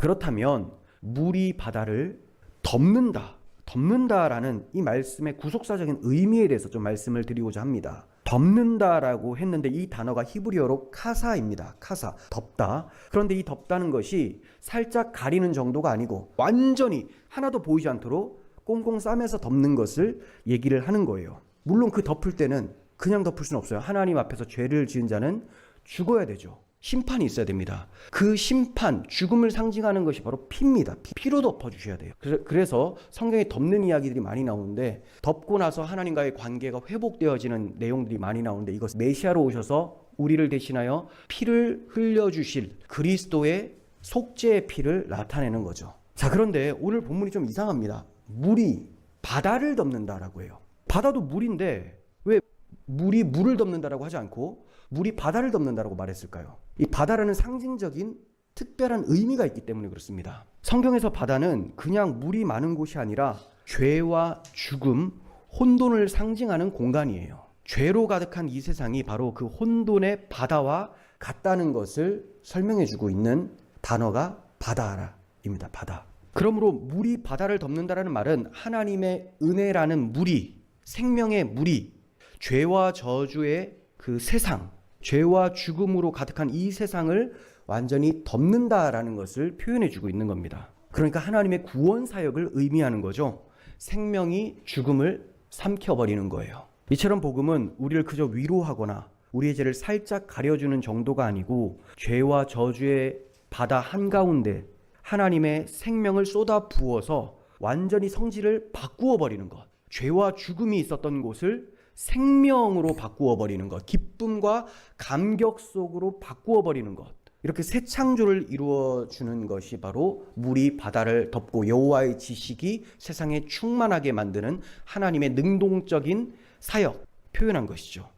그렇다면 물이 바다를 덮는다. 덮는다라는 이 말씀의 구속사적인 의미에 대해서 좀 말씀을 드리고자 합니다. 덮는다라고 했는데 이 단어가 히브리어로 카사입니다. 카사. 덮다. 그런데 이 덮다는 것이 살짝 가리는 정도가 아니고 완전히 하나도 보이지 않도록 꽁꽁 싸매서 덮는 것을 얘기를 하는 거예요. 물론 그 덮을 때는 그냥 덮을 수는 없어요. 하나님 앞에서 죄를 지은 자는 죽어야 되죠. 심판이 있어야 됩니다. 그 심판, 죽음을 상징하는 것이 바로 피입니다. 피, 로 덮어주셔야 돼요. 그래- 그래서 성경에 덮는 이야기들이 많이 나오는데 덮고 나서 하나님과의 관계가 회복되어지는 내용들이 많이 나오는데 이것 메시아로 오셔서 우리를 대신하여 피를 흘려주실 그리스도의 속죄의 피를 나타내는 거죠. 자, 그런데 오늘 본문이 좀 이상합니다. 물이 바다를 덮는다라고 해요. 바다도 물인데 왜 물이 물을 덮는다라고 하지 않고 물이 바다를 덮는다라고 말했을까요? 이 바다라는 상징적인 특별한 의미가 있기 때문에 그렇습니다. 성경에서 바다는 그냥 물이 많은 곳이 아니라 죄와 죽음, 혼돈을 상징하는 공간이에요. 죄로 가득한 이 세상이 바로 그 혼돈의 바다와 같다는 것을 설명해 주고 있는 단어가 바다입니다. 바다. 그러므로 물이 바다를 덮는다라는 말은 하나님의 은혜라는 물이 생명의 물이 죄와 저주의 그 세상, 죄와 죽음으로 가득한 이 세상을 완전히 덮는다라는 것을 표현해 주고 있는 겁니다. 그러니까 하나님의 구원 사역을 의미하는 거죠. 생명이 죽음을 삼켜버리는 거예요. 이처럼 복음은 우리를 그저 위로하거나 우리의 죄를 살짝 가려주는 정도가 아니고 죄와 저주의 바다 한가운데 하나님의 생명을 쏟아 부어서 완전히 성질을 바꾸어 버리는 것. 죄와 죽음이 있었던 곳을 생명으로 바꾸어 버리는 것. 기쁨과 감격 속으로 바꾸어 버리는 것. 이렇게 새 창조를 이루어 주는 것이 바로 물이 바다를 덮고 여호와의 지식이 세상에 충만하게 만드는 하나님의 능동적인 사역 표현한 것이죠.